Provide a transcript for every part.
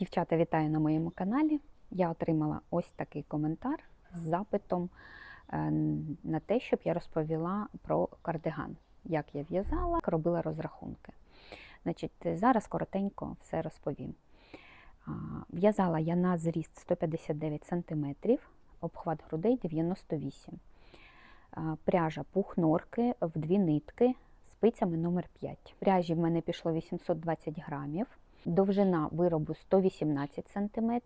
Дівчата, вітаю на моєму каналі. Я отримала ось такий коментар з запитом е, на те, щоб я розповіла про кардиган, як я в'язала, як робила розрахунки. Значить, зараз коротенько все розповім. В'язала я на зріст 159 см, обхват грудей 98 А, Пряжа пух норки в дві нитки спицями номер 5 Пряжі в мене пішло 820 грамів. Довжина виробу 118 см,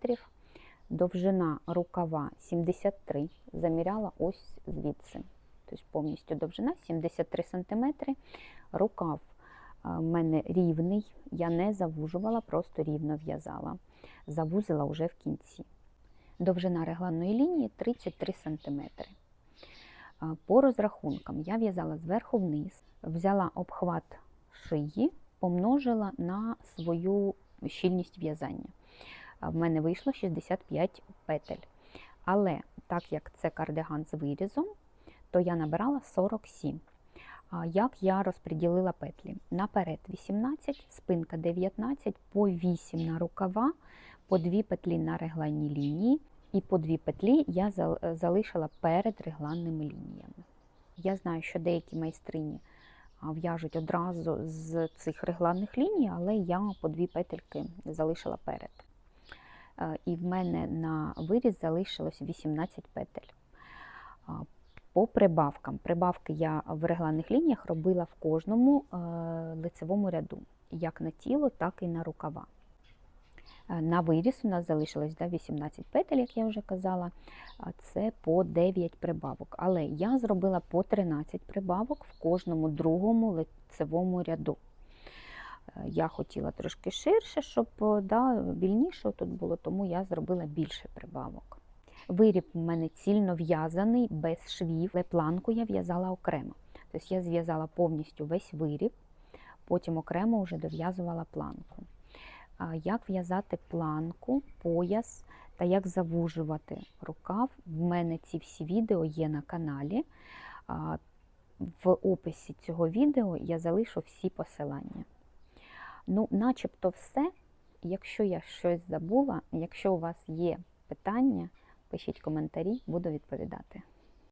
довжина рукава 73 заміряла ось звідси. Тобто повністю довжина 73 см. Рукав в мене рівний, я не завужувала, просто рівно в'язала. Завузила вже в кінці. Довжина регланної лінії 33 см. По розрахункам я в'язала зверху вниз, взяла обхват шиї помножила на свою щільність в'язання. В мене вийшло 65 петель. Але так як це кардиган з вирізом, то я набирала 47. Як я розподілила петлі? Наперед 18, спинка 19, по 8 на рукава, по 2 петлі на регланній лінії, і по 2 петлі я залишила перед регланними лініями. Я знаю, що деякі майстрині в'яжуть одразу з цих регланних ліній, але я по дві петельки залишила перед. І в мене на виріз залишилось 18 петель. По прибавкам. Прибавки я в регланних лініях робила в кожному лицевому ряду, як на тіло, так і на рукава. На виріс у нас залишилось да, 18 петель, як я вже казала, це по 9 прибавок. Але я зробила по 13 прибавок в кожному другому лицевому ряду. Я хотіла трошки ширше, щоб да, вільніше тут було, тому я зробила більше прибавок. Виріб у мене цільно в'язаний, без швів, але планку я в'язала окремо. Тобто я зв'язала повністю весь виріб, потім окремо вже дов'язувала планку як в'язати планку, пояс та як завужувати рукав. В мене ці всі відео є на каналі. В описі цього відео я залишу всі посилання. Ну, начебто все. Якщо я щось забула, якщо у вас є питання, пишіть коментарі, буду відповідати.